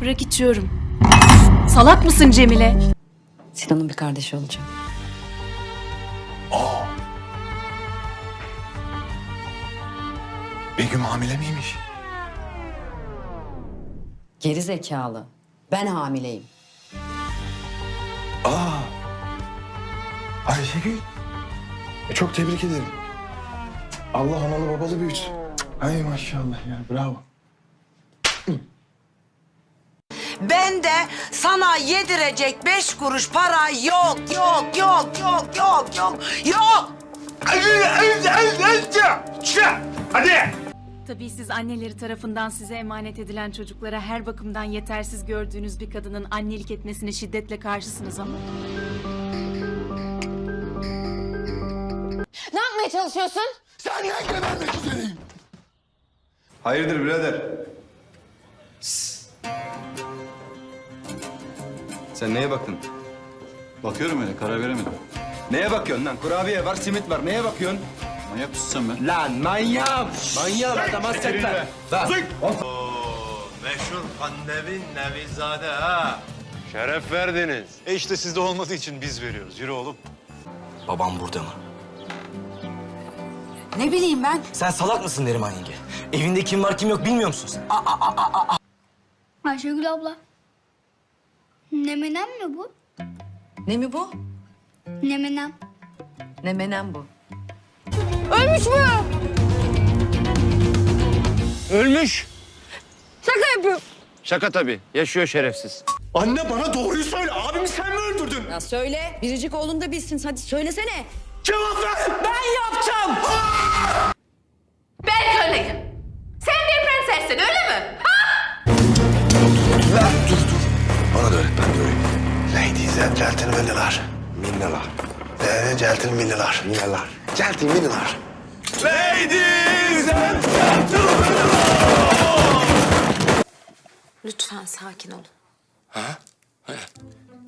Bırak içiyorum. Salak mısın Cemile? Sinan'ın bir kardeşi olacak. Begüm hamile miymiş? Geri zekalı. Ben hamileyim. Aa. Ayşegül. E, çok tebrik ederim. Allah analı babalı büyütsün. Ay maşallah ya bravo. Ben de sana yedirecek beş kuruş para yok, yok, yok, yok, yok, yok, yok. Hadi. Tabii siz anneleri tarafından size emanet edilen çocuklara her bakımdan yetersiz gördüğünüz bir kadının annelik etmesine şiddetle karşısınız ama. Ne yapmaya çalışıyorsun? Senden gebermek üzereyim. Hayırdır birader? Sen neye baktın? Bakıyorum öyle karar veremedim. Neye bakıyorsun lan? Kurabiye var, simit var. Neye bakıyorsun? Manyak mısın sen be? Lan manyağım! Manyağım adam hasretler. Lan! Meşhur Kandemir Nevizade ha. Şeref verdiniz. E işte sizde olmadığı için biz veriyoruz. Yürü oğlum. Babam burada mı? Ne bileyim ben. Sen salak mısın Neriman yenge? Evinde kim var kim yok bilmiyor musun sen? Ayşegül abla. Nemenem mi bu? Ne mi bu? Nemenem. Ne menem bu? Ölmüş mü? Ölmüş. Şaka yapıyorum. Şaka tabii. Yaşıyor şerefsiz. Anne bana doğruyu söyle. Abimi sen mi öldürdün? Ya söyle. Biricik oğlun da bilsin. Hadi söylesene. Cevap ver. Ben yapacağım. Ben köleyim. Sen bir prensessin öyle mi? Bana da öğret ben de öğreneyim. Ladies and gentlemen'lar. Minneler. Ee, gentlemen'lar. Minneler. Gentlemen'lar. Ladies and Lütfen sakin ol.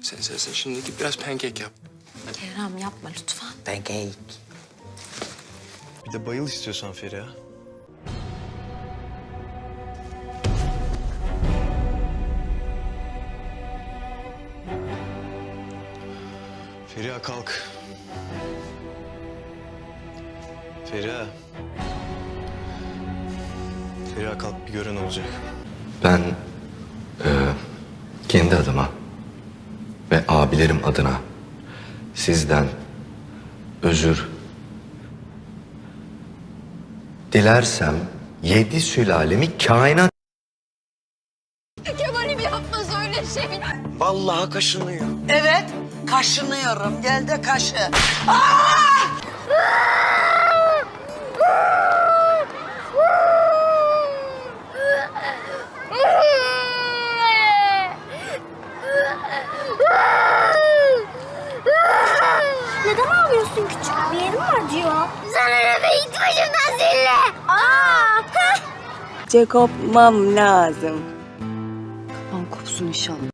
Sen sen sen şimdi git biraz pancake yap. Kerem yapma lütfen. Pancake. Bir de bayıl istiyorsan Feriha. Feriha kalk. Feriha. Feriha kalk bir gören olacak. Ben e, kendi adıma ve abilerim adına sizden özür dilersem yedi sülalemi kainat Kemal'im yapma öyle şey. Vallahi kaşınıyor. Evet, kaşınıyorum. Gel de kaşı. Neden ağlıyorsun küçük? Bir yerim mi acıyor? Sana ne be git başımdan seninle. Aa! kopmam lazım. Kafam kopsun inşallah.